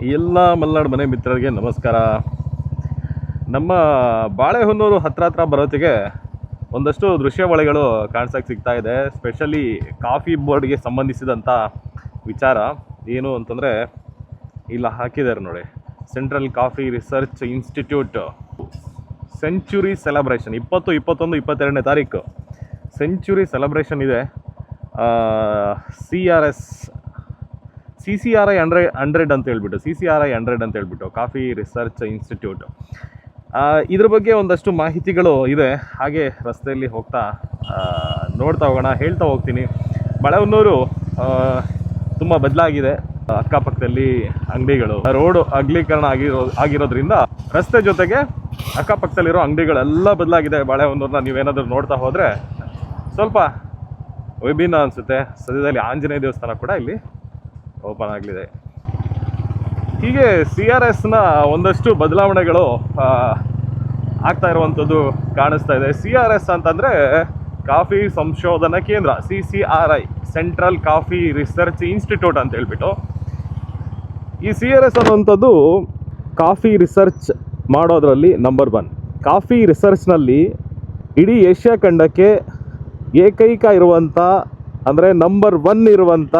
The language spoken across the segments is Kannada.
ಎಲ್ಲ ಮಲೆನಾಡು ಮನೆ ಮಿತ್ರರಿಗೆ ನಮಸ್ಕಾರ. ನಮ್ಮ ಬಾಳೆಹೊನ್ನೂರು ಹತ್ರ ಹತ್ರ ಬರೋತ್ತಿಗೆ ಒಂದಷ್ಟು ದೃಶ್ಯಾವಳಿಗಳು ಕಾಣಿಸೋಕೆ ಸಿಗ್ತಾ ಇದೆ. ಸ್ಪೆಷಲಿ ಕಾಫಿ ಬೋರ್ಡ್ಗೆ ಸಂಬಂಧಿಸಿದಂಥ ವಿಚಾರ ಏನು ಅಂತಂದರೆ ಇಲ್ಲ, ಹಾಕಿದ್ದಾರೆ ನೋಡಿ. Central coffee research institute century celebration ಇಪ್ಪತ್ತು, ಇಪ್ಪತ್ತೊಂದು, ಇಪ್ಪತ್ತೆರಡನೇ ತಾರೀಕು. ಸೆಂಚುರಿ ಸೆಲೆಬ್ರೇಷನ್ ಇದೆ. C R S C C R I ಅಂಡ್ರೆ hundred ಅಂತ ಹೇಳ್ಬಿಟ್ಟು C C R I hundred ಅಂತ ಹೇಳ್ಬಿಟ್ಟು, ಕಾಫಿ ರಿಸರ್ಚ್ ಇನ್ಸ್ಟಿಟ್ಯೂಟ್. ಇದ್ರ ಬಗ್ಗೆ ಒಂದಷ್ಟು ಮಾಹಿತಿಗಳು ಇದೆ. ಹಾಗೆ ರಸ್ತೆಯಲ್ಲಿ ಹೋಗ್ತಾ ನೋಡ್ತಾ ಹೋಗೋಣ, ಹೇಳ್ತಾ ಹೋಗ್ತೀನಿ. ಬಳೆಹೊನ್ನೂರು ತುಂಬ ಬದಲಾಗಿದೆ. ಅಕ್ಕಪಕ್ಕದಲ್ಲಿ ಅಂಗಡಿಗಳು. ರೋಡ್ ಅಗಲೀಕರಣ ಆಗಿರೋ, ಆಗಿರೋದ್ರಿಂದ ರಸ್ತೆ ಜೊತೆಗೆ ಅಕ್ಕಪಕ್ಕದಲ್ಲಿರೋ ಅಂಗಡಿಗಳೆಲ್ಲ ಬದಲಾಗಿದೆ. ಬಾಳೆಹೊನ್ನೂರನ್ನ ನೀವೇನಾದರೂ ನೋಡ್ತಾ ಹೋದರೆ ಸ್ವಲ್ಪ ವಿಭಿನ್ನ ಅನಿಸುತ್ತೆ. ಸದ್ಯದಲ್ಲಿ ಆಂಜನೇಯ ದೇವಸ್ಥಾನ ಕೂಡ ಇಲ್ಲಿ ಓಪನ್ ಆಗಲಿದೆ. ಹೀಗೆ ಸಿ ಆರ್ ಎಸ್ನ ಒಂದಷ್ಟು ಬದಲಾವಣೆಗಳು ಆಗ್ತಾ ಇರುವಂಥದ್ದು ಕಾಣಿಸ್ತಾ ಇದೆ. ಸಿ ಆರ್ ಎಸ್ ಅಂತಂದರೆ ಕಾಫಿ ಸಂಶೋಧನಾ ಕೇಂದ್ರ C C R I central coffee research institute ಅಂತ ಹೇಳ್ಬಿಟ್ಟು. ಈ ಸಿ ಆರ್ ಎಸ್ ಅನ್ನುವಂಥದ್ದು ಕಾಫಿ ರಿಸರ್ಚ್ ಮಾಡೋದರಲ್ಲಿ ನಂಬರ್ ಒನ್. ಕಾಫಿ ರಿಸರ್ಚ್ನಲ್ಲಿ ಇಡೀ ಏಷ್ಯಾ ಖಂಡಕ್ಕೆ ಏಕೈಕ ಇರುವಂಥ, ಅಂದರೆ ನಂಬರ್ ಒನ್ ಇರುವಂಥ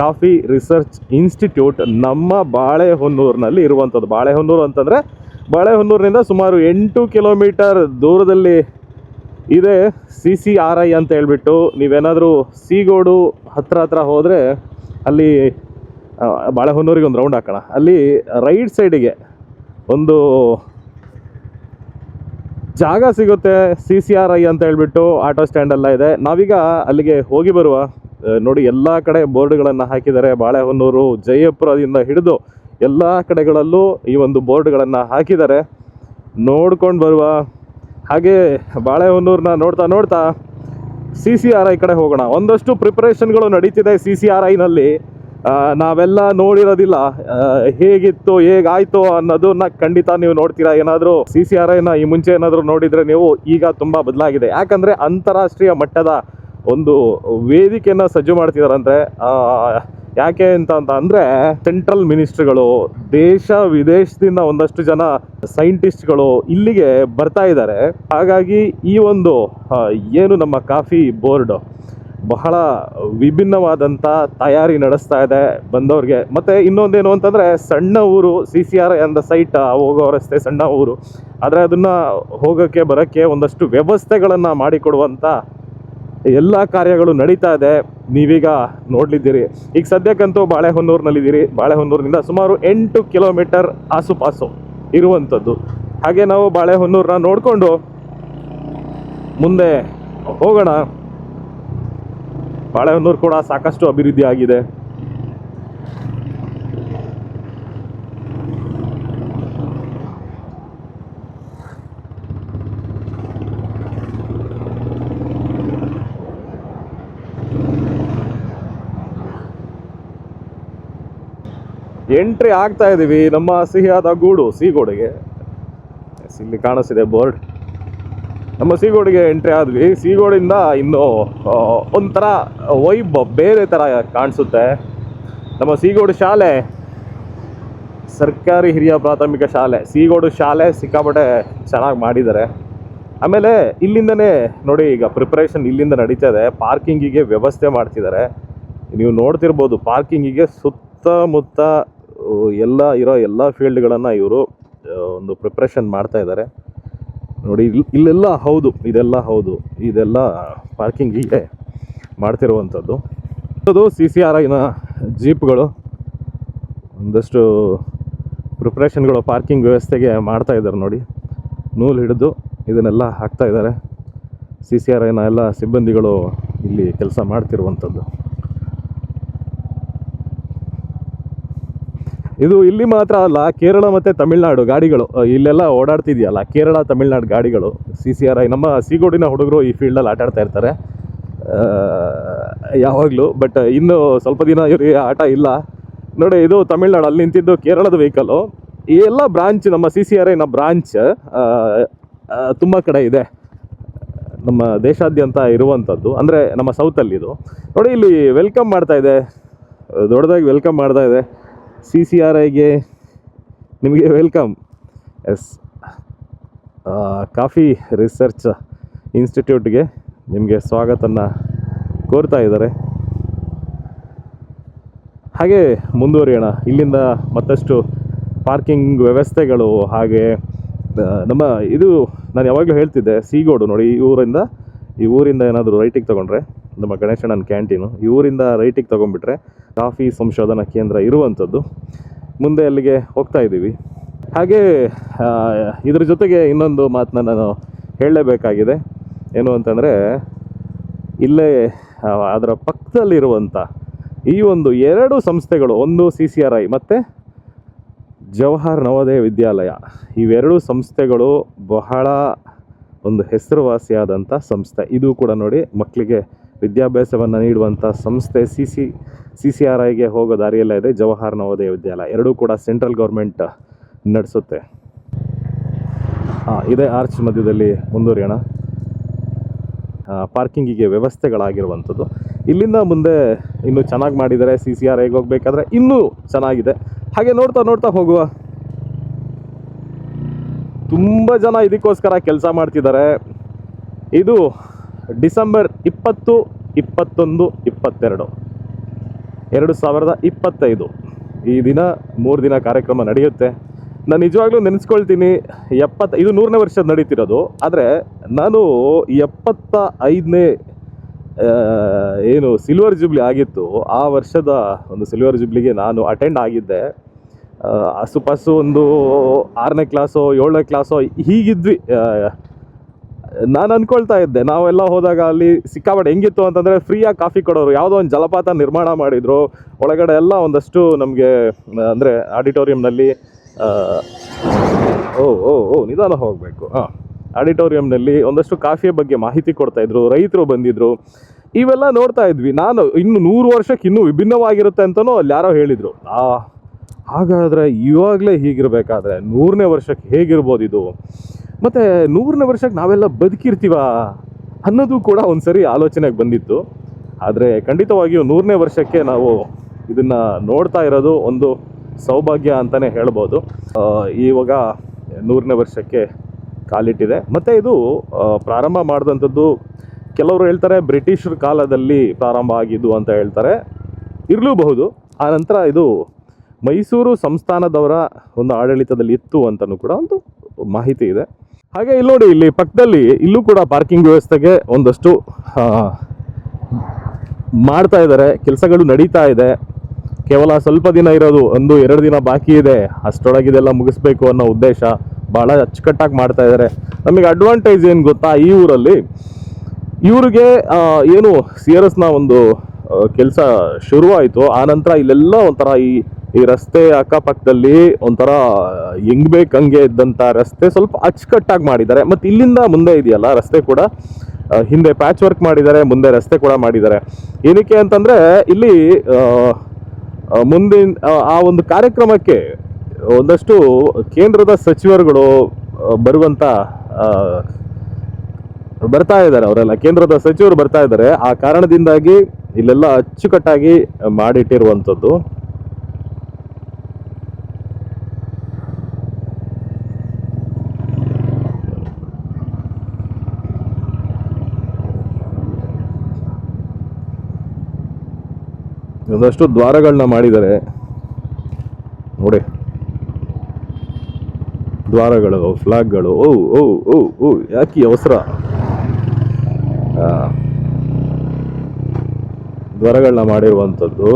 ಕಾಫಿ ರಿಸರ್ಚ್ ಇನ್ಸ್ಟಿಟ್ಯೂಟ್ ನಮ್ಮ ಬಾಳೆಹೊನ್ನೂರಿನಲ್ಲಿ ಇರುವಂಥದ್ದು. ಬಾಳೆಹೊನ್ನೂರು ಅಂತಂದರೆ ಬಾಳೆಹೊನ್ನೂರಿನಿಂದ ಸುಮಾರು ಎಂಟು ಕಿಲೋಮೀಟರ್ ದೂರದಲ್ಲಿ ಇದೆ ಸಿ ಸಿ ಆರ್ ಐ ಅಂತ ಹೇಳ್ಬಿಟ್ಟು. ನೀವೇನಾದರೂ ಸೀಗೋಡು ಹತ್ರ ಹತ್ರ ಹೋದರೆ ಅಲ್ಲಿ ಬಾಳೆಹೊನ್ನೂರಿಗೆ ಒಂದು ರೌಂಡ್ ಹಾಕೋಣ. ಅಲ್ಲಿ ರೈಟ್ ಸೈಡಿಗೆ ಒಂದು ಜಾಗ ಸಿಗುತ್ತೆ ಸಿ ಸಿ ಆರ್ ಐ ಅಂತ ಹೇಳ್ಬಿಟ್ಟು. ಆಟೋ ಸ್ಟ್ಯಾಂಡ್ ಎಲ್ಲ ಇದೆ. ನಾವೀಗ ಅಲ್ಲಿಗೆ ಹೋಗಿ ಬರುವ ನೋಡಿ, ಎಲ್ಲ ಕಡೆ ಬೋರ್ಡ್ಗಳನ್ನು ಹಾಕಿದ್ದಾರೆ. ಬಾಳೆಹೊನ್ನೂರು, ಜಯಪುರದಿಂದ ಹಿಡಿದು ಎಲ್ಲ ಕಡೆಗಳಲ್ಲೂ ಈ ಒಂದು ಬೋರ್ಡ್ಗಳನ್ನು ಹಾಕಿದ್ದಾರೆ. ನೋಡ್ಕೊಂಡು ಬರುವ ಹಾಗೆ ಬಾಳೆಹೊನ್ನೂರನ್ನ ನೋಡ್ತಾ ನೋಡ್ತಾ ಸಿ ಸಿ ಆರ್ ಐ ಕಡೆ ಹೋಗೋಣ. ಒಂದಷ್ಟು ಪ್ರಿಪರೇಷನ್ಗಳು ನಡೀತಿದೆ ಸಿ ಸಿ ಆರ್ ಐನಲ್ಲಿ. ನಾವೆಲ್ಲ ನೋಡಿರೋದಿಲ್ಲ. ಹೇಗಿತ್ತು, ಹೇಗಾಯಿತು ಅನ್ನೋದನ್ನ ಖಂಡಿತ ನೀವು ನೋಡ್ತೀರಾ? ಏನಾದರೂ ಸಿ ಸಿ ಆರ್ ಐನ ಈ ಮುಂಚೆ ಏನಾದರೂ ನೋಡಿದ್ರೆ ನೀವು ಈಗ ತುಂಬ ಬದಲಾಗಿದೆ. ಯಾಕಂದ್ರೆ ಅಂತಾರಾಷ್ಟ್ರೀಯ ಮಟ್ಟದ ಒಂದು ವೇದಿಕೆಯನ್ನು ಸಜ್ಜು ಮಾಡ್ತಿದಾರಂತೆ ಆ, ಯಾಕೆ ಅಂತ ಅಂತ ಅಂದರೆ ಸೆಂಟ್ರಲ್ ಮಿನಿಸ್ಟ್ರಿಗಳು ದೇಶ ವಿದೇಶದಿಂದ ಒಂದಷ್ಟು ಜನ ಸೈಂಟಿಸ್ಟ್ಗಳು ಇಲ್ಲಿಗೆ ಬರ್ತಾ ಇದ್ದಾರೆ. ಹಾಗಾಗಿ ಈ ಒಂದು ಏನು ನಮ್ಮ ಕಾಫಿ ಬೋರ್ಡ್ ಬಹಳ ವಿಭಿನ್ನವಾದಂಥ ತಯಾರಿ ನಡೆಸ್ತಾ ಇದೆ ಬಂದವ್ರಿಗೆ. ಮತ್ತೆ ಇನ್ನೊಂದೇನು ಅಂತಂದ್ರೆ ಸಣ್ಣ ಊರು ಸಿ ಸಿ ಆರ್ ಅಂದ ಸೈಟ್ ಹೋಗೋ ರಸ್ತೆ ಸಣ್ಣ ಊರು. ಆದರೆ ಅದನ್ನ ಹೋಗೋಕ್ಕೆ ಬರೋಕ್ಕೆ ಒಂದಷ್ಟು ವ್ಯವಸ್ಥೆಗಳನ್ನು ಮಾಡಿಕೊಡುವಂಥ ಎಲ್ಲ ಕಾರ್ಯಗಳು ನಡೀತಾ ಇದೆ. ನೀವೀಗ ನೋಡ್ಲಿದ್ದೀರಿ. ಈಗ ಸದ್ಯಕ್ಕಂತೂ ಬಾಳೆಹೊನ್ನೂರಿನಲ್ಲಿದ್ದೀರಿ. ಬಾಳೆಹೊನ್ನೂರಿನಿಂದ ಸುಮಾರು ಎಂಟು ಕಿಲೋಮೀಟರ್ ಆಸುಪಾಸು ಇರುವಂಥದ್ದು. ಹಾಗೆ ನಾವು ಬಾಳೆಹೊನ್ನೂರನ್ನ ನೋಡಿಕೊಂಡು ಮುಂದೆ ಹೋಗೋಣ. ಬಾಳೆಹೊನ್ನೂರು ಕೂಡ ಸಾಕಷ್ಟು ಅಭಿವೃದ್ಧಿ ಆಗಿದೆ ಎಂಟ್ರಿ ಆಗ್ತಾ ಇದೀವಿ. ನಮ್ಮ ಸಿಹಿಯಾದ ಗೂಡು ಸೀಗೋಡಿಗೆ. ಇಲ್ಲಿ ಕಾಣಿಸ್ತಿದೆ ಬೋರ್ಡ್. ನಮ್ಮ ಸೀಗೋಡಿಗೆ ಎಂಟ್ರಿ ಆದ್ವಿ. ಸೀಗೋಡಿಂದ ಇನ್ನು ಒಂಥರ ವೈಬ್ ಬೇರೆ ಥರ ಕಾಣಿಸುತ್ತೆ. ನಮ್ಮ ಸೀಗೋಡು ಶಾಲೆ, ಸರ್ಕಾರಿ ಹಿರಿಯ ಪ್ರಾಥಮಿಕ ಶಾಲೆ, ಸೀಗೋಡು ಶಾಲೆ ಸಿಕ್ಕಾಪಟ್ಟೆ ಚೆನ್ನಾಗಿ ಮಾಡಿದ್ದಾರೆ. ಆಮೇಲೆ ಇಲ್ಲಿಂದನೇ ನೋಡಿ, ಈಗ ಪ್ರಿಪ್ರೇಷನ್ ಇಲ್ಲಿಂದ ನಡೀತಾ ಇದೆ. ಪಾರ್ಕಿಂಗಿಗೆ ವ್ಯವಸ್ಥೆ ಮಾಡ್ತಿದ್ದಾರೆ. ನೀವು ನೋಡ್ತಿರ್ಬೋದು ಪಾರ್ಕಿಂಗಿಗೆ ಸುತ್ತಮುತ್ತ ಎಲ್ಲ ಇರೋ ಎಲ್ಲ ಫೀಲ್ಡ್ಗಳನ್ನು ಇವರು ಒಂದು ಪ್ರಿಪ್ರೇಷನ್ ಮಾಡ್ತಾ ಇದ್ದಾರೆ ನೋಡಿ, ಇಲ್- ಇಲ್ಲೆಲ್ಲ ಹೌದು, ಇದೆಲ್ಲ ಹೌದು, ಇದೆಲ್ಲ ಪಾರ್ಕಿಂಗಿಗೆ ಮಾಡ್ತಿರುವಂಥದ್ದು. ಅದು ಸಿ ಸಿ ಆರ್ ಐನ ಜೀಪ್ಗಳು, ಒಂದಷ್ಟು ಪ್ರಿಪ್ರೇಷನ್ಗಳು ಪಾರ್ಕಿಂಗ್ ವ್ಯವಸ್ಥೆಗೆ ಮಾಡ್ತಾ ಇದ್ದಾರೆ ನೋಡಿ. ನೂಲು ಹಿಡಿದು ಇದನ್ನೆಲ್ಲ ಹಾಕ್ತಾ ಇದ್ದಾರೆ ಸಿ ಸಿ ಆರ್ ಐನ ಎಲ್ಲ ಸಿಬ್ಬಂದಿಗಳು ಇಲ್ಲಿ ಕೆಲಸ ಮಾಡ್ತಿರುವಂಥದ್ದು. ಇದು ಇಲ್ಲಿ ಮಾತ್ರ ಅಲ್ಲ, ಕೇರಳ ಮತ್ತು ತಮಿಳ್ನಾಡು ಗಾಡಿಗಳು. ಇಲ್ಲೆಲ್ಲ ಓಡಾಡ್ತಿದೆಯಲ್ಲ, ಕೇರಳ, ತಮಿಳ್ನಾಡು ಗಾಡಿಗಳು ಸಿ ಸಿ ಆರ್ ಐ ನಮ್ಮ ಸೀಗೋಡಿನ ಹುಡುಗರು ಈ ಫೀಲ್ಡಲ್ಲಿ ಆಟ ಆಡ್ತಾ ಇರ್ತಾರೆ. ಯಾವಾಗಲೂ ಬಟ್ ಇನ್ನು ಸ್ವಲ್ಪ ದಿನ ಇವರಿಗೆ ಆಟ ಇಲ್ಲ. ನೋಡಿ, ಇದು ತಮಿಳ್ನಾಡು, ಅಲ್ಲಿ ನಿಂತಿದ್ದು ಕೇರಳದ ವೆಹಿಕಲ್ಲು ಈ ಎಲ್ಲ ಬ್ರಾಂಚ್ ನಮ್ಮ ಸಿ ಸಿ ಆರ್ ಐನ ಬ್ರಾಂಚ್ ತುಂಬ ಕಡೆ ಇದೆ. ನಮ್ಮ ದೇಶಾದ್ಯಂತ ಇರುವಂಥದ್ದು ಅಂದರೆ ನಮ್ಮ ಸೌತಲ್ಲಿ ಇದು. ನೋಡಿ, ಇಲ್ಲಿ ವೆಲ್ಕಮ್ ಮಾಡ್ತಾ ಇದೆ. ದೊಡ್ಡದಾಗಿ ವೆಲ್ಕಮ್ ಮಾಡ್ತಾ ಇದೆ. ಸಿ ಸಿ ಆರ್ ಐಗೆ ನಿಮಗೆ ವೆಲ್ಕಮ್. ಎಸ್ ಕಾಫಿ ರಿಸರ್ಚ್ ಇನ್ಸ್ಟಿಟ್ಯೂಟ್ಗೆ ನಿಮಗೆ ಸ್ವಾಗತನ ಕೋರ್ತಾ ಇದ್ದಾರೆ. ಹಾಗೆ ಮುಂದುವರಿಯೋಣ. ಇಲ್ಲಿಂದ ಮತ್ತಷ್ಟು ಪಾರ್ಕಿಂಗ್ ವ್ಯವಸ್ಥೆಗಳು ಹಾಗೆ ನಮ್ಮ ಇದು ನಾನು ಯಾವಾಗಲೂ ಹೇಳ್ತಿದ್ದೆ, ಸೀಗೋಡು ನೋಡಿ, ಈ ಊರಿಂದ ಈ ಊರಿಂದ ಏನಾದರೂ ರೈಟಿಗೆ ತೊಗೊಂಡ್ರೆ, ನಮ್ಮ ಗಣೇಶಣ್ಣನ ಕ್ಯಾಂಟೀನು, ಈ ಊರಿಂದ ರೈಟಿಗೆ ತೊಗೊಂಡ್ಬಿಟ್ರೆ ಕಾಫಿ ಸಂಶೋಧನಾ ಕೇಂದ್ರ ಇರುವಂಥದ್ದು. ಮುಂದೆ ಅಲ್ಲಿಗೆ ಹೋಗ್ತಾ ಇದ್ದೀವಿ. ಹಾಗೆ ಇದ್ರ ಜೊತೆಗೆ ಇನ್ನೊಂದು ಮಾತನ್ನ ನಾನು ಹೇಳಲೇಬೇಕಾಗಿದೆ. ಏನು ಅಂತಂದರೆ, ಇಲ್ಲೇ ಅದರ ಪಕ್ಕದಲ್ಲಿರುವಂಥ ಈ ಒಂದು ಎರಡು ಸಂಸ್ಥೆಗಳು, ಒಂದು ಸಿ ಸಿ ಆರ್ ಐ ಮತ್ತು ಜವಾಹರ್ ನವೋದಯ ವಿದ್ಯಾಲಯ. ಇವೆರಡು ಸಂಸ್ಥೆಗಳು ಬಹಳ ಒಂದು ಹೆಸರುವಾಸಿಯಾದಂಥ ಸಂಸ್ಥೆ. ಇದು ಕೂಡ ನೋಡಿ ಮಕ್ಕಳಿಗೆ ವಿದ್ಯಾಭ್ಯಾಸವನ್ನು ನೀಡುವಂಥ ಸಂಸ್ಥೆ C C C C R ಐಗೆ ಹೋಗೋ ದಾರಿಯಲ್ಲೇ ಇದೆ. ಜವಾಹರ್ ನವೋದಯ ವಿದ್ಯಾಲಯ. ಎರಡೂ ಕೂಡ ಸೆಂಟ್ರಲ್ ಗೌರ್ಮೆಂಟ್ ನಡೆಸುತ್ತೆ. ಇದೇ ಆರ್ಚ್ ಮಧ್ಯದಲ್ಲಿ ಮುಂದುವರಿಯೋಣ. ಪಾರ್ಕಿಂಗಿಗೆ ವ್ಯವಸ್ಥೆಗಳಾಗಿರುವಂಥದ್ದು. ಇಲ್ಲಿಂದ ಮುಂದೆ ಇನ್ನೂ ಚೆನ್ನಾಗಿ ಮಾಡಿದರೆ ಸಿ ಸಿ ಆರ್ ಐಗೆ ಹೋಗ್ಬೇಕಾದ್ರೆ ಇನ್ನೂ ಚೆನ್ನಾಗಿದೆ. ಹಾಗೆ ನೋಡ್ತಾ ನೋಡ್ತಾ ಹೋಗುವ. ತುಂಬ ಜನ ಇದಕ್ಕೋಸ್ಕರ ಕೆಲಸ ಮಾಡ್ತಿದ್ದಾರೆ. ಇದು ಡಿಸೆಂಬರ್ ಇಪ್ಪತ್ತು ಇಪ್ಪತ್ತೊಂದು ಇಪ್ಪತ್ತೆರಡು. ಎರಡು ಸಾವಿರದ ಇಪ್ಪತ್ತೈದು. ಈ ದಿನ ಮೂರು ದಿನ ಕಾರ್ಯಕ್ರಮ ನಡೆಯುತ್ತೆ. ನಾನು ನಿಜವಾಗ್ಲೂ ನೆನೆಸ್ಕೊಳ್ತೀನಿ ಎಪ್ಪತ್ತ ಇದು ನೂರನೇ ವರ್ಷದ ನಡೀತಿರೋದು. ಆದರೆ ನಾನು ಎಪ್ಪತ್ತ ಐದನೇ ಏನು ಸಿಲ್ವರ್ ಜುಬ್ಲಿ ಆಗಿತ್ತು. ಆ ವರ್ಷದ ಒಂದು ಸಿಲ್ವರ್ ಜುಬ್ಲಿಗೆ ನಾನು ಅಟೆಂಡ್ ಆಗಿದ್ದೆ. ಆ, ಆಸುಪಾಸು ಒಂದು ಆರನೇ ಕ್ಲಾಸೋ ಏಳನೇ ಕ್ಲಾಸೋ ಹೀಗಿದ್ವಿ ನಾನು ಅನ್ಕೊಳ್ತಾ ಇದ್ದೆ, ನಾವೆಲ್ಲ ಹೋದಾಗ ಅಲ್ಲಿ ಸಿಕ್ಕಾಪಟ್ಟೆ ಹೆಂಗಿತ್ತು ಅಂತಂದರೆ ಫ್ರೀಯಾಗಿ ಕಾಫಿ ಕೊಡೋರು, ಯಾವುದೋ ಒಂದು ಜಲಪಾತ ನಿರ್ಮಾಣ ಮಾಡಿದ್ರು, ಒಳಗಡೆ ಎಲ್ಲ ಒಂದಷ್ಟು ನಮಗೆ, ಅಂದರೆ ಆಡಿಟೋರಿಯಂನಲ್ಲಿ ಓ ಓ ಓ, ನಿಧಾನ ಹೋಗಬೇಕು. ಹಾಂ, ಆಡಿಟೋರಿಯಂನಲ್ಲಿ ಒಂದಷ್ಟು ಕಾಫಿಯ ಬಗ್ಗೆ ಮಾಹಿತಿ ಕೊಡ್ತಾ ಇದ್ರು, ರೈತರು ಬಂದಿದ್ರು. ಇವೆಲ್ಲ ನೋಡ್ತಾ ಇದ್ವಿ. ನಾನು ಇನ್ನು ನೂರು ವರ್ಷಕ್ಕೆ ಇನ್ನೂ ವಿಭಿನ್ನವಾಗಿರುತ್ತೆ ಅಂತಲೂ ಅಲ್ಲಿ ಯಾರೋ ಹೇಳಿದರು. ಹಾಗಾದರೆ ಇವಾಗಲೇ ಹೀಗಿರಬೇಕಾದ್ರೆ ನೂರನೇ ವರ್ಷಕ್ಕೆ ಹೇಗಿರ್ಬೋದು ಇದು? ಮತ್ತು ನೂರನೇ ವರ್ಷಕ್ಕೆ ನಾವೆಲ್ಲ ಬದುಕಿರ್ತೀವ ಅನ್ನೋದು ಕೂಡ ಒಂದು ಸರಿ ಆಲೋಚನೆಗೆ ಬಂದಿತ್ತು. ಆದರೆ ಖಂಡಿತವಾಗಿಯೂ ನೂರನೇ ವರ್ಷಕ್ಕೆ ನಾವು ಇದನ್ನು ನೋಡ್ತಾ ಇರೋದು ಒಂದು ಸೌಭಾಗ್ಯ ಅಂತಲೇ ಹೇಳ್ಬೋದು. ಇವಾಗ ನೂರನೇ ವರ್ಷಕ್ಕೆ ಕಾಲಿಟ್ಟಿದೆ. ಮತ್ತು ಇದು ಪ್ರಾರಂಭ ಮಾಡಿದಂಥದ್ದು ಕೆಲವರು ಹೇಳ್ತಾರೆ ಬ್ರಿಟಿಷರ ಕಾಲದಲ್ಲಿ ಪ್ರಾರಂಭ ಆಗಿದ್ದು ಅಂತ ಹೇಳ್ತಾರೆ. ಇರಲೂಬಹುದು. ಆ ನಂತರ ಇದು ಮೈಸೂರು ಸಂಸ್ಥಾನದವರ ಒಂದು ಆಡಳಿತದಲ್ಲಿ ಇತ್ತು ಅಂತಲೂ ಕೂಡ ಒಂದು ಮಾಹಿತಿ ಇದೆ. ಹಾಗೆ ಇಲ್ಲಿ ನೋಡಿ, ಇಲ್ಲಿ ಪಕ್ಕದಲ್ಲಿ ಇಲ್ಲೂ ಕೂಡ ಪಾರ್ಕಿಂಗ್ ವ್ಯವಸ್ಥೆಗೆ ಒಂದಷ್ಟು ಮಾಡ್ತಾ ಇದ್ದಾರೆ, ಕೆಲಸಗಳು ನಡೀತಾ ಇದೆ. ಕೇವಲ ಸ್ವಲ್ಪ ದಿನ ಇರೋದು, ಒಂದು ಎರಡು ದಿನ ಬಾಕಿ ಇದೆ. ಅಷ್ಟರೊಳಗೆ ಇದೆಲ್ಲ ಮುಗಿಸ್ಬೇಕು ಅನ್ನೋ ಉದ್ದೇಶ ಭಾಳ ಅಚ್ಚುಕಟ್ಟಾಗಿ ಮಾಡ್ತಾ ಇದ್ದಾರೆ. ನಮಗೆ ಅಡ್ವಾಂಟೇಜ್ ಏನು ಗೊತ್ತಾ, ಈ ಊರಲ್ಲಿ ಇವರಿಗೆ ಏನು ಸಿ ಆರ್ ಎಸ್ನ ಒಂದು ಕೆಲಸ ಶುರುವಾಯಿತು. ಆ ನಂತರ ಇಲ್ಲೆಲ್ಲ ಒಂಥರ ಈ ಈ ರಸ್ತೆ ಅಕ್ಕಪಕ್ಕದಲ್ಲಿ ಒಂಥರ ಹೆಂಗ್ ಬೇಕು ಹಂಗೆ ಇದ್ದಂಥ ರಸ್ತೆ ಸ್ವಲ್ಪ ಅಚ್ಚುಕಟ್ಟಾಗಿ ಮಾಡಿದ್ದಾರೆ. ಮತ್ತು ಇಲ್ಲಿಂದ ಮುಂದೆ ಇದೆಯಲ್ಲ ರಸ್ತೆ ಕೂಡ ಹಿಂದೆ ಪ್ಯಾಚ್ ವರ್ಕ್ ಮಾಡಿದ್ದಾರೆ ಮುಂದೆ ರಸ್ತೆ ಕೂಡ ಮಾಡಿದ್ದಾರೆ. ಏನಕ್ಕೆ ಅಂತಂದರೆ ಇಲ್ಲಿ ಮುಂದಿನ ಆ, ಒಂದು ಕಾರ್ಯಕ್ರಮಕ್ಕೆ ಒಂದಷ್ಟು ಕೇಂದ್ರದ ಸಚಿವರುಗಳು ಬರುವಂಥ ಬರ್ತಾ ಇದ್ದಾರೆ ಅವರೆಲ್ಲ. ಕೇಂದ್ರದ ಸಚಿವರು ಬರ್ತಾ ಇದ್ದಾರೆ. ಆ ಕಾರಣದಿಂದಾಗಿ ಇಲ್ಲೆಲ್ಲ ಅಚ್ಚುಕಟ್ಟಾಗಿ ಮಾಡಿಟ್ಟಿರುವಂಥದ್ದು. ಒಂದಷ್ಟು ದ್ವಾರಗಳನ್ನ ಮಾಡಿದ್ದಾರೆ. ನೋಡಿ. ದ್ವಾರಗಳು, ಫ್ಲಾಗ್ಗಳು, ಓ ಓ ಓ ಓ, ಯಾಕೆ ಅವಸರ? ದ್ವಾರಗಳನ್ನ ಮಾಡಿರುವಂಥದ್ದು.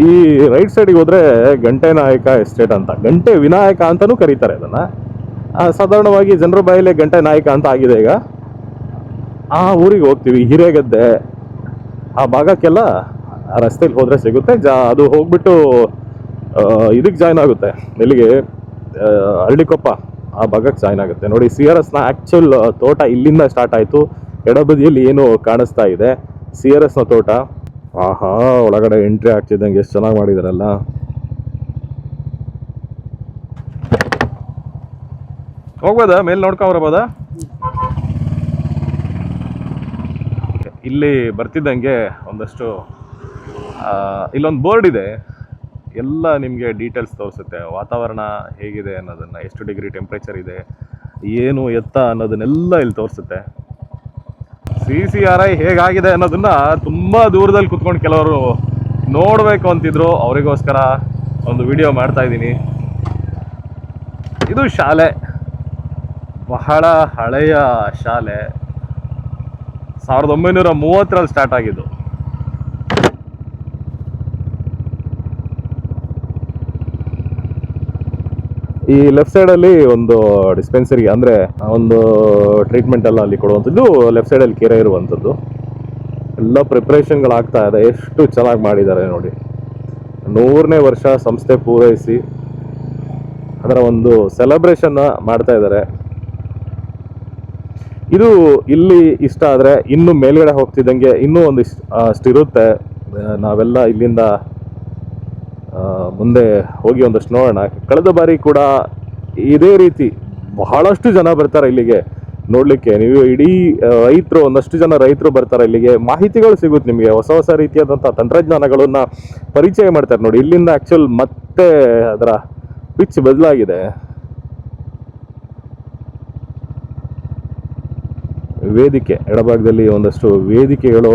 ಈ ರೈಟ್ ಸೈಡಿಗೆ ಹೋದ್ರೆ ಗಂಟೆ ನಾಯಕ ಎಸ್ಟೇಟ್ ಅಂತ. ಗಂಟೆ ವಿನಾಯಕ ಅಂತಾನೂ ಕರೀತಾರೆ ಅದನ್ನ. ಸಾಧಾರಣವಾಗಿ ಜನರ ಬಾಯಲ್ಲಿ ಗಂಟೆ ನಾಯಕ ಅಂತ ಆಗಿದೆ ಈಗ. ಆ ಊರಿಗೆ ಹೋಗ್ತೀವಿ, ಹಿರೇಗದ್ದೆ. ಆ ಭಾಗಕ್ಕೆಲ್ಲ ಆ ರಸ್ತೆಲಿ ಹೋದರೆ ಸಿಗುತ್ತೆ. ಜಾ, ಅದು ಹೋಗ್ಬಿಟ್ಟು ಇದಕ್ಕೆ ಜಾಯ್ನ್ ಆಗುತ್ತೆ. ಎಲ್ಲಿಗೆ ಹಳ್ಳಿಕೊಪ್ಪ, ಆ ಭಾಗಕ್ಕೆ ಜಾಯ್ನ್ ಆಗುತ್ತೆ. ನೋಡಿ ಸಿ ಆರ್ ಎಸ್ನ ಆ್ಯಕ್ಚುಲ್ ತೋಟ ಇಲ್ಲಿಂದ ಸ್ಟಾರ್ಟ್ ಆಯಿತು. ಎಡಬದಿಯಲ್ಲಿ ಏನು ಕಾಣಿಸ್ತಾ ಇದೆ? ಸಿ ಆರ್ ಎಸ್ನ ತೋಟ. ಆಹಾ, ಒಳಗಡೆ ಎಂಟ್ರಿ ಆಗ್ತಿದ್ದಂಗೆ ಎಷ್ಟು ಚೆನ್ನಾಗಿ ಮಾಡಿದಾರಲ್ಲ. ಹೋಗ್ಬೋದಾ? ಮೇಲೆ ನೋಡ್ಕೊಂಡ್ ಬರ್ಬೋದಾ ಇಲ್ಲಿ ಬರ್ತಿದ್ದಂಗೆ ಒಂದಷ್ಟು ಇಲ್ಲೊಂದು ಬೋರ್ಡ್ ಇದೆ. ಎಲ್ಲ ನಿಮಗೆ ಡೀಟೇಲ್ಸ್ ತೋರಿಸುತ್ತೆ. ವಾತಾವರಣ ಹೇಗಿದೆ ಅನ್ನೋದನ್ನು, ಎಷ್ಟು ಡಿಗ್ರಿ ಟೆಂಪ್ರೇಚರ್ ಇದೆ, ಏನು ಎತ್ತ ಅನ್ನೋದನ್ನೆಲ್ಲ ಇಲ್ಲಿ ತೋರಿಸುತ್ತೆ. ಸಿ ಸಿ ಆರ್ ಐ ಹೇಗಾಗಿದೆ ಅನ್ನೋದನ್ನ ತುಂಬ ದೂರದಲ್ಲಿ ಕುತ್ಕೊಂಡು ಕೆಲವರು ನೋಡಬೇಕು ಅಂತಿದ್ರು. ಅವರಿಗೋಸ್ಕರ ಒಂದು ವಿಡಿಯೋ ಮಾಡ್ತಾ ಇದ್ದೀನಿ. ಇದು ಶಾಲೆ. ಬಹಳ ಹಳೆಯ ಶಾಲೆ ಸಾವಿರದ ಒಂಬೈನೂರ ಮೂವತ್ತರಲ್ಲಿ ಸ್ಟಾರ್ಟ್ ಆಗಿದ್ದು. ಈ ಲೆಫ್ಟ್ ಸೈಡಲ್ಲಿ ಒಂದು ಡಿಸ್ಪೆನ್ಸರಿ ಅಂದರೆ ಒಂದು ಟ್ರೀಟ್ಮೆಂಟ್ ಎಲ್ಲ ಅಲ್ಲಿ ಕೊಡುವಂಥದ್ದು ಲೆಫ್ಟ್ ಸೈಡಲ್ಲಿ ಕೆರೆ ಇರುವಂಥದ್ದು. ಎಲ್ಲ ಪ್ರಿಪ್ರೇಷನ್ಗಳಾಗ್ತಾ ಇದೆ. ಎಷ್ಟು ಚೆನ್ನಾಗಿ ಮಾಡಿದ್ದಾರೆ ನೋಡಿ. ನೂರನೇ ವರ್ಷ ಸಂಸ್ಥೆ ಪೂರೈಸಿ ಅದರ ಒಂದು ಸೆಲೆಬ್ರೇಷನ್ ಮಾಡ್ತಾ ಇದ್ದಾರೆ. ಇದು ಇಲ್ಲಿ ಇಷ್ಟ ಆದರೆ ಇನ್ನು ಮೇಲ್ಗಡೆ ಹೋಗ್ತಿದ್ದಂಗೆ ಇನ್ನೂ ಒಂದಿಷ್ಟು ಅಷ್ಟಿರುತ್ತೆ ನಾವೆಲ್ಲ ಇಲ್ಲಿಂದ ಮುಂದೆ ಹೋಗಿ ಒಂದಷ್ಟು ನೋಡೋಣ. ಕಳೆದ ಬಾರಿ ಕೂಡ ಇದೇ ರೀತಿ ಬಹಳಷ್ಟು ಜನ ಬರ್ತಾರೆ ಇಲ್ಲಿಗೆ ನೋಡಲಿಕ್ಕೆ. ನೀವು ಇಡೀ ರೈತರು, ಒಂದಷ್ಟು ಜನ ರೈತರು ಬರ್ತಾರೆ ಇಲ್ಲಿಗೆ. ಮಾಹಿತಿಗಳು ಸಿಗುತ್ತೆ ನಿಮಗೆ. ಹೊಸ ಹೊಸ ರೀತಿಯಾದಂಥ ತಂತ್ರಜ್ಞಾನಗಳನ್ನು ಪರಿಚಯ ಮಾಡ್ತಾರೆ ನೋಡಿ. ಇಲ್ಲಿಂದ ಆ್ಯಕ್ಚುಲ್ ಮತ್ತೆ ಅದರ ಪಿಚ್ ಬದಲಾಗಿದೆ. ವೇದಿಕೆ, ಎಡಭಾಗದಲ್ಲಿ ಒಂದಷ್ಟು ವೇದಿಕೆಗಳು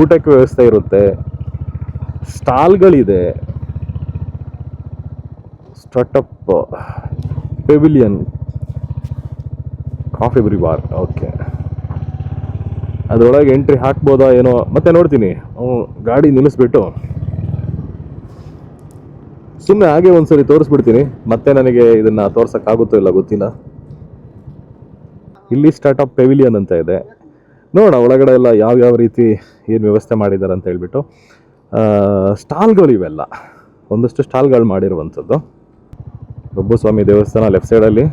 ಊಟಕ್ಕೆ ವ್ಯವಸ್ಥೆ ಇರುತ್ತೆ. ಸ್ಟಾಲ್ಗಳಿದೆ. Startup pavilion coffee brew bar, okay. ಅದರೊಳಗೆ ಎಂಟ್ರಿ ಹಾಕ್ಬೋದಾ, ಏನೋ, ಮತ್ತೆ ನೋಡ್ತೀನಿ. ಗಾಡಿ ನಿಲ್ಲಿಸ್ಬಿಟ್ಟು. ಸುಮ್ಮನೆ ಹಾಗೆ ಒಂದ್ಸರಿ ತೋರಿಸ್ಬಿಡ್ತೀನಿ. ಮತ್ತೆ ನನಗೆ ಇದನ್ನ ತೋರ್ಸೋಕ್ಕಾಗುತ್ತೋ ಇಲ್ಲ ಗೊತ್ತಿಲ್ಲ. ಇಲ್ಲಿ ಸ್ಟಾರ್ಟಪ್ ಪೆವಿಲಿಯನ್ ಅಂತ ಇದೆ. ನೋಡೋಣ, ಒಳಗಡೆ ಎಲ್ಲ ಯಾವ ರೀತಿ ಏನು ವ್ಯವಸ್ಥೆ ಮಾಡಿದ್ದಾರೆ ಅಂತ ಹೇಳ್ಬಿಟ್ಟು. ಸ್ಟಾಲ್ಗಳು ಇವೆಲ್ಲ. ಒಂದಷ್ಟು ಸ್ಟಾಲ್ಗಳು ಮಾಡಿರುವಂಥದ್ದು. ಸ್ವಾಮಿ ದೇವಸ್ಥಾನ ಲೆಫ್ಟ್ ಸೈಡಲ್ಲಿ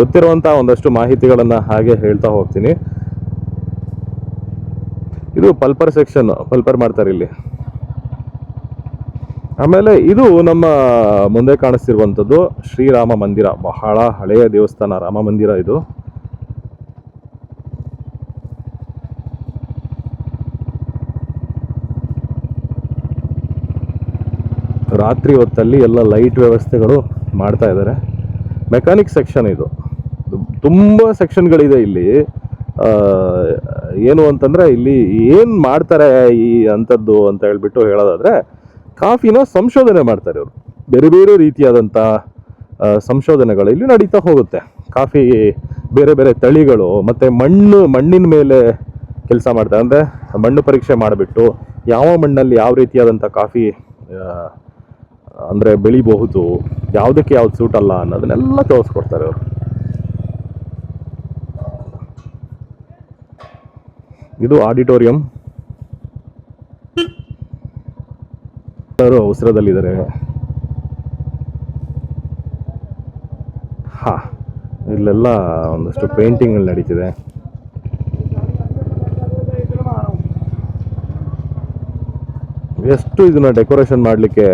ಗೊತ್ತಿರುವಂಥ ಒಂದಷ್ಟು ಮಾಹಿತಿಗಳನ್ನು ಹಾಗೆ ಹೇಳ್ತಾ ಹೋಗ್ತೀನಿ. ಇದು ಪಲ್ಪರ್ ಸೆಕ್ಷನ್ ಪಲ್ಪರ್ ಮಾಡ್ತಾರೆ ಇಲ್ಲಿ. ಆಮೇಲೆ ಇದು ನಮ್ಮ ಮುಂದೆ ಕಾಣಿಸ್ತಿರುವಂಥದ್ದು ಶ್ರೀರಾಮ ಮಂದಿರ. ಬಹಳ ಹಳೆಯ ದೇವಸ್ಥಾನ, ರಾಮ ಮಂದಿರ ಇದು. ರಾತ್ರಿ ಹೊತ್ತಲ್ಲಿ ಎಲ್ಲ ಲೈಟ್ ವ್ಯವಸ್ಥೆಗಳು ಮಾಡ್ತಾ ಇದ್ದಾರೆ. ಮೆಕ್ಯಾನಿಕ್ ಸೆಕ್ಷನ್ ಇದು. ತುಂಬ ಸೆಕ್ಷನ್ಗಳಿದೆ ಇಲ್ಲಿ. ಏನು ಅಂತಂದರೆ ಇಲ್ಲಿ ಏನು ಮಾಡ್ತಾರೆ ಈ ಅಂಥದ್ದು ಅಂತ ಹೇಳ್ಬಿಟ್ಟು ಹೇಳೋದಾದ್ರೆ ಕಾಫಿನ ಸಂಶೋಧನೆ ಮಾಡ್ತಾರೆ ಅವರು ಬೇರೆ ಬೇರೆ ರೀತಿಯಾದಂಥ ಸಂಶೋಧನೆಗಳು ಇಲ್ಲಿ ನಡೀತಾ ಹೋಗುತ್ತೆ. ಕಾಫಿ ಬೇರೆ ಬೇರೆ ತಳಿಗಳು, ಮತ್ತು ಮಣ್ಣು, ಮಣ್ಣಿನ ಮೇಲೆ ಕೆಲಸ ಮಾಡ್ತಾರೆ. ಅಂದರೆ ಮಣ್ಣು ಪರೀಕ್ಷೆ ಮಾಡಿಬಿಟ್ಟು ಯಾವ ಮಣ್ಣಲ್ಲಿ ಯಾವ ರೀತಿಯಾದಂಥ ಕಾಫಿ ಅಂದರೆ ಬೆಳಿಬಹುದು, ಯಾವುದಕ್ಕೆ ಯಾವ್ದು ಸೂಟ್ ಅಲ್ಲ ಅನ್ನೋದನ್ನೆಲ್ಲ ತೋರಿಸ್ಕೊಡ್ತಾರೆ ಅವರು ಇದು ಆಡಿಟೋರಿಯಂ. ಎಲ್ಲರೂ ಅವಸರದಲ್ಲಿದ್ದಾರೆ ಹಾ, ಇಲ್ಲೆಲ್ಲ ಒಂದಷ್ಟು ಪೇಂಟಿಂಗ್ ನಡೀತಿದೆ. ಎಷ್ಟು ಇದನ್ನ ಡೆಕೋರೇಷನ್ ಮಾಡಲಿಕ್ಕೆ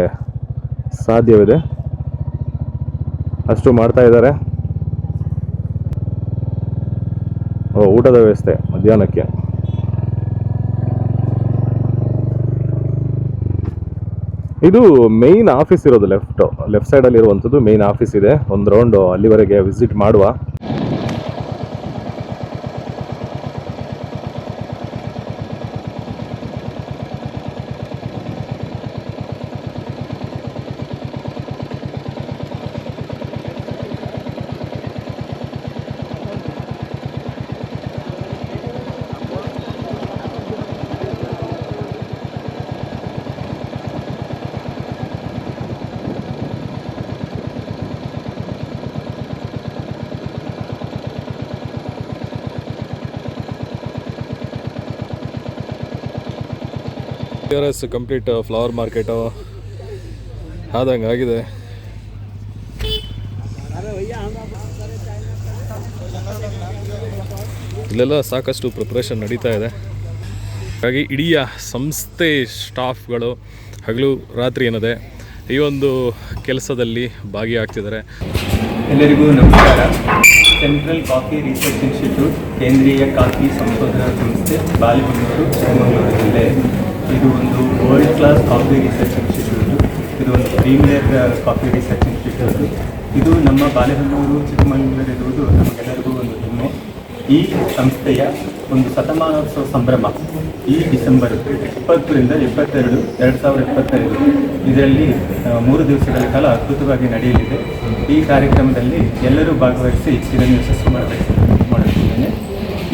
ಸಾಧ್ಯವಿದೆ? ಅಷ್ಟು ಮಾಡ್ತಾ ಇದ್ದಾರೆ. ಓ, ಊಟದ ವ್ಯವಸ್ಥೆ ಮಧ್ಯಾಹ್ನಕ್ಕೆ. ಇದು ಮೇನ್ ಆಫೀಸ್ ಇರೋದು ಲೆಫ್ಟ್ ಲೆಫ್ಟ್ ಸೈಡಲ್ಲಿ ಇರುವಂಥದ್ದು ಮೇನ್ ಆಫೀಸ್ ಇದೆ. ಒಂದು ರೌಂಡ್ ಅಲ್ಲಿವರೆಗೆ ವಿಸಿಟ್ ಮಾಡುವ. ಎಸ್ ಕಂಪ್ಲೀಟ್ ಫ್ಲವರ್ ಮಾರ್ಕೆಟು ಆದಂಗೆ ಆಗಿದೆ. ಇಲ್ಲೆಲ್ಲ ಸಾಕಷ್ಟು ಪ್ರಿಪ್ರೇಷನ್ ನಡೀತಾ ಇದೆ. ಹಾಗಾಗಿ ಇಡೀ ಸಂಸ್ಥೆ ಸ್ಟಾಫ್ಗಳು ಹಗಲು ರಾತ್ರಿ ಏನದೆ, ಈ ಒಂದು ಕೆಲಸದಲ್ಲಿ ಭಾಗಿಯಾಗ್ತಿದ್ದಾರೆ. ಎಲ್ಲರಿಗೂ ನಮಸ್ಕಾರ. ಸೆಂಟ್ರಲ್ ಕಾಫಿ ರಿಸರ್ಚ್ ಇನ್ಸ್ಟಿಟ್ಯೂಟ್, ಕೇಂದ್ರೀಯ ಕಾಫಿ ಸಂಶೋಧನಾ ಸಂಸ್ಥೆ ಬಾಲಿಬೆನ್ನೂರು ಚಿಕ್ಕಮಗಳೂರು ಜಿಲ್ಲೆ. ಇದು ಒಂದು world class coffee research institute ಇದು ಒಂದು ಪ್ರೀಮಿಯರ್ ಕಾಫಿ ರಿಸರ್ಚ್ ಇನ್ಸ್ಟಿಟ್ಯೂಟ್ ಇದು ನಮ್ಮ ಬಾಲೆಹೊನ್ನೂರು ಚಿಕ್ಕಮಗಳೂರು ಇರುವುದು ನಮಗೆಲ್ಲರಿಗೂ ಒಂದು ಹೆಮ್ಮೆ. ಈ ಸಂಸ್ಥೆಯ ಒಂದು ಶತಮಾನೋತ್ಸವ ಸಂಭ್ರಮ ಈ ಡಿಸೆಂಬರ್ ಇಪ್ಪತ್ತರಿಂದ ಇಪ್ಪತ್ತೆರಡು, ಎರಡು ಸಾವಿರದ ಇಪ್ಪತ್ತೆರಡು ಇದರಲ್ಲಿ ಮೂರು ದಿವಸಗಳ ಕಾಲ ಅದ್ಭುತವಾಗಿ ನಡೆಯಲಿದೆ. ಈ ಕಾರ್ಯಕ್ರಮದಲ್ಲಿ ಎಲ್ಲರೂ ಭಾಗವಹಿಸಿ ಇದನ್ನು ಯಶಸ್ಸು ಮಾಡಬೇಕು ಮಾಡುತ್ತಿದ್ದೇನೆ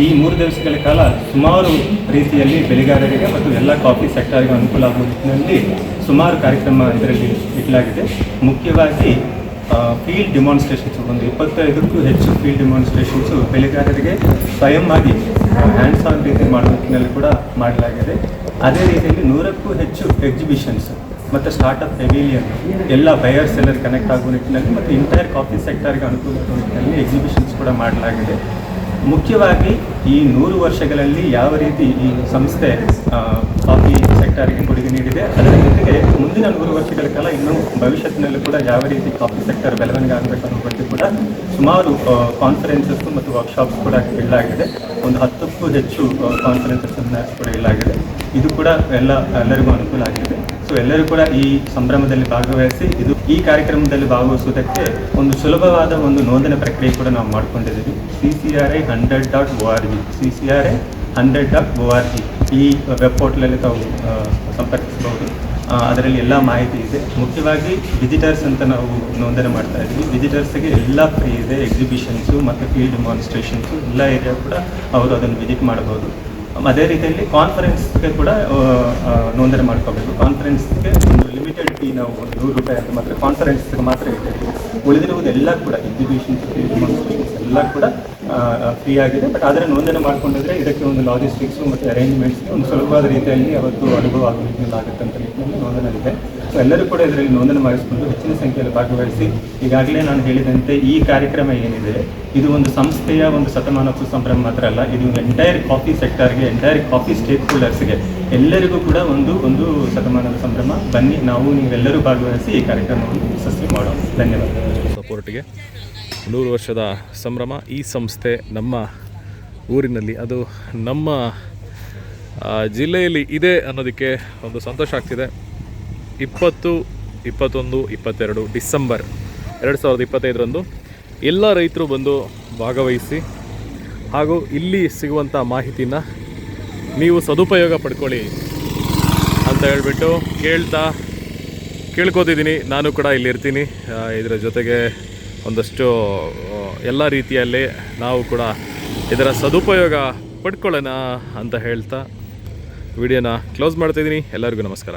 ಈ ಮೂರು ದಿವಸಗಳ ಕಾಲ ಸುಮಾರು ರೀತಿಯಲ್ಲಿ ಬೆಳೆಗಾರರಿಗೆ ಮತ್ತು ಎಲ್ಲ ಕಾಫಿ ಸೆಕ್ಟರ್ಗೆ ಅನುಕೂಲ ಆಗುವ ನಿಟ್ಟಿನಲ್ಲಿ ಸುಮಾರು ಕಾರ್ಯಕ್ರಮ ಇದರಲ್ಲಿ ಇಡಲಾಗಿದೆ. ಮುಖ್ಯವಾಗಿ ಫೀಲ್ಡ್ ಡಿಮಾನ್ಸ್ಟ್ರೇಷನ್ಸ್ ಒಂದು ಇಪ್ಪತ್ತೈದಕ್ಕೂ ಹೆಚ್ಚು ಫೀಲ್ಡ್ ಡಿಮಾನ್ಸ್ಟ್ರೇಷನ್ಸು ಬೆಳೆಗಾರರಿಗೆ ಸ್ವಯಂ ಆಗಿ ಹ್ಯಾಂಡ್ಸ್ ಆನ್ ರೀತಿ ಮಾಡುವ ನಿಟ್ಟಿನಲ್ಲಿ ಕೂಡ ಮಾಡಲಾಗಿದೆ. ಅದೇ ರೀತಿಯಲ್ಲಿ ನೂರಕ್ಕೂ ಹೆಚ್ಚು ಎಕ್ಸಿಬಿಷನ್ಸ್ ಮತ್ತು ಸ್ಟಾರ್ಟಪ್ ಪೆವಿಲಿಯನ್ ಎಲ್ಲ ಬಯರ್ಸ್ ಎಲ್ಲರೂ ಕನೆಕ್ಟ್ ಆಗುವ ನಿಟ್ಟಿನಲ್ಲಿ ಮತ್ತು ಇಂಟೈರ್ ಕಾಫಿ ಸೆಕ್ಟರ್ಗೆ ಅನುಕೂಲ ಆಗುವ ನಿಟ್ಟಿನಲ್ಲಿ ಎಕ್ಸಿಬಿಷನ್ಸ್ ಕೂಡ ಮಾಡಲಾಗಿದೆ. ಮುಖ್ಯವಾಗಿ ಈ ನೂರು ವರ್ಷಗಳಲ್ಲಿ ಯಾವ ರೀತಿ ಈ ಸಂಸ್ಥೆ ಕಾಫಿ ಸೆಕ್ಟರ್ಗೆ ಕೊಡುಗೆ ನೀಡಿದೆ, ಅದರ ಜೊತೆಗೆ ಮುಂದಿನ ನೂರು ವರ್ಷಗಳ ಕಾಲ ಇನ್ನು ಭವಿಷ್ಯತ್ತಿನಲ್ಲಿ ಕೂಡ ಯಾವ ರೀತಿ ಕಾಫಿ ಸೆಕ್ಟರ್ ಬೆಳವಣಿಗೆ ಆಗಬೇಕು ಬಗ್ಗೆ ಕೂಡ ಸುಮಾರು ಕಾನ್ಫರೆನ್ಸಸ್ ಮತ್ತು ವರ್ಕ್ಶಾಪ್ಸ್ ಕೂಡ ಇಡಲಾಗಿದೆ. ಒಂದು ಹತ್ತಕ್ಕೂ ಹೆಚ್ಚು ಕಾನ್ಫರೆನ್ಸಸ್ ಕೂಡ ಇಡಲಾಗಿದೆ. ಇದು ಕೂಡ ಎಲ್ಲ ಎಲ್ಲರಿಗೂ ಅನುಕೂಲ ಆಗಿದೆ. ಸೊ ಎಲ್ಲರೂ ಕೂಡ ಈ ಸಂಭ್ರಮದಲ್ಲಿ ಭಾಗವಹಿಸಿ ಇದು ಈ ಕಾರ್ಯಕ್ರಮದಲ್ಲಿ ಭಾಗವಹಿಸುವುದಕ್ಕೆ ಒಂದು ಸುಲಭವಾದ ಒಂದು ನೋಂದಣಿ ಪ್ರಕ್ರಿಯೆ ಕೂಡ ನಾವು ಮಾಡ್ಕೊಂಡಿದ್ದೀವಿ. C C R I hundred dot O R G C C R I hundred dot O R G ಈ ವೆಬ್ ಪೋರ್ಟ್ಲಲ್ಲಿ ತಾವು ಸಂಪರ್ಕಿಸಬಹುದು. ಅದರಲ್ಲಿ ಎಲ್ಲ ಮಾಹಿತಿ ಇದೆ. ಮುಖ್ಯವಾಗಿ ವಿಸಿಟರ್ಸ್ ಅಂತ ನಾವು ನೋಂದಣಿ ಮಾಡ್ತಾ ಇದ್ದೀವಿ. ವಿಸಿಟರ್ಸ್ಗೆ ಎಲ್ಲ ಫ್ರೀ ಇದೆ. ಎಕ್ಸಿಬಿಷನ್ಸು ಮತ್ತು ಫೀಲ್ಡ್ ಡೆಮಾನ್ಸ್ಟ್ರೇಷನ್ಸು ಎಲ್ಲ ಏರಿಯಾ ಕೂಡ ಅವರು ಅದನ್ನು ವಿಸಿಟ್ ಮಾಡಬಹುದು. ಅದೇ ರೀತಿಯಲ್ಲಿ ಕಾನ್ಫರೆನ್ಸ್ಗೆ ಕೂಡ ನೋಂದಣಿ ಮಾಡ್ಕೋಬೇಕು. ಕಾನ್ಫರೆನ್ಸ್ಗೆ ಒಂದು ಲಿಮಿಟೆಡ್ ಫೀ ನಾವು ನೂರು ರೂಪಾಯಿ ಅಂತ ಮಾತ್ರ ಕಾನ್ಫರೆನ್ಸ್ಗೆ ಮಾತ್ರ ಉಳಿದಿರುವುದು ಎಲ್ಲ ಕೂಡ ಡೆಮಾನ್ಸ್ಟ್ರೇಷನ್ಸ್ ಎಲ್ಲ ಕೂಡ ಫ್ರೀ ಆಗಿದೆ. ಬಟ್ ಆದರೆ ನೋಂದಣಿ ಮಾಡ್ಕೊಂಡಿದ್ರೆ ಇದಕ್ಕೆ ಒಂದು ಲಾಜಿಸ್ಟಿಕ್ಸು ಮತ್ತು ಅರೇಂಜ್ಮೆಂಟ್ಸ್ ಒಂದು ಸುಲಭವಾದ ರೀತಿಯಲ್ಲಿ ಅವತ್ತು ಅನುಭವ ರೀತಿಯಲ್ಲಿ ಆಗುತ್ತೆ ಅಂತ ನಿಟ್ಟಿನಲ್ಲಿ ನೋಂದಣಿ ಇದೆ. ಸೊ ಎಲ್ಲರೂ ಕೂಡ ಇದರಲ್ಲಿ ನೋಂದಣಿ ಮಾಡಿಸಿಕೊಂಡು ಹೆಚ್ಚಿನ ಸಂಖ್ಯೆಯಲ್ಲಿ ಭಾಗವಹಿಸಿ, ಈಗಾಗಲೇ ನಾನು ಹೇಳಿದಂತೆ ಈ ಕಾರ್ಯಕ್ರಮ ಏನಿದೆ, ಇದು ಒಂದು ಸಂಸ್ಥೆಯ ಒಂದು ಶತಮಾನೋತ್ಸವ ಸಂಭ್ರಮ ಮಾತ್ರ ಅಲ್ಲ, ಇದು ಎಂಟೈರ್ ಕಾಫಿ ಸೆಕ್ಟರ್ಗೆ ಎಂಟೈರ್ ಕಾಫಿ ಸ್ಟೇಕ್ ಹೋಲ್ಡರ್ಸ್ಗೆ ಎಲ್ಲರಿಗೂ ಕೂಡ ಒಂದು ಒಂದು ಶತಮಾನದ ಸಂಭ್ರಮ. ಬನ್ನಿ, ನಾವು ನೀವೆಲ್ಲರೂ ಭಾಗವಹಿಸಿ ಈ ಕಾರ್ಯಕ್ರಮವನ್ನು ಯಶಸ್ವಿ ಮಾಡೋಣ. ಧನ್ಯವಾದಗಳು. ಸಪೋರ್ಟ್ಗೆ ನೂರು ವರ್ಷದ ಸಂಭ್ರಮ. ಈ ಸಂಸ್ಥೆ ನಮ್ಮ ಊರಿನಲ್ಲಿ, ಅದು ನಮ್ಮ ಜಿಲ್ಲೆಯಲ್ಲಿ ಇದೆ ಅನ್ನೋದಕ್ಕೆ ಒಂದು ಸಂತೋಷ ಆಗ್ತಿದೆ. ಇಪ್ಪತ್ತು, ಇಪ್ಪತ್ತೊಂದು, ಇಪ್ಪತ್ತೆರಡು ಡಿಸೆಂಬರ್ ಎರಡು ಸಾವಿರದ ಇಪ್ಪತ್ತೈದರಂದು ಎಲ್ಲ ರೈತರು ಬಂದು ಭಾಗವಹಿಸಿ ಹಾಗೂ ಇಲ್ಲಿ ಸಿಗುವಂಥ ಮಾಹಿತಿನ ನೀವು ಸದುಪಯೋಗ ಪಡ್ಕೊಳ್ಳಿ ಅಂತ ಹೇಳ್ಬಿಟ್ಟು ಕೇಳ್ತಾ ಕೇಳ್ಕೊತಿದ್ದೀನಿ. ನಾನು ಕೂಡ ಇಲ್ಲಿರ್ತೀನಿ. ಇದರ ಜೊತೆಗೆ ಒಂದಷ್ಟು ಎಲ್ಲ ರೀತಿಯಲ್ಲಿ ನಾವು ಕೂಡ ಇದರ ಸದುಪಯೋಗ ಪಡ್ಕೊಳ್ಳೋಣ ಅಂತ ಹೇಳ್ತಾ ವಿಡಿಯೋನ ಕ್ಲೋಸ್ ಮಾಡ್ತಿದ್ದೀನಿ. ಎಲ್ಲರಿಗೂ ನಮಸ್ಕಾರ.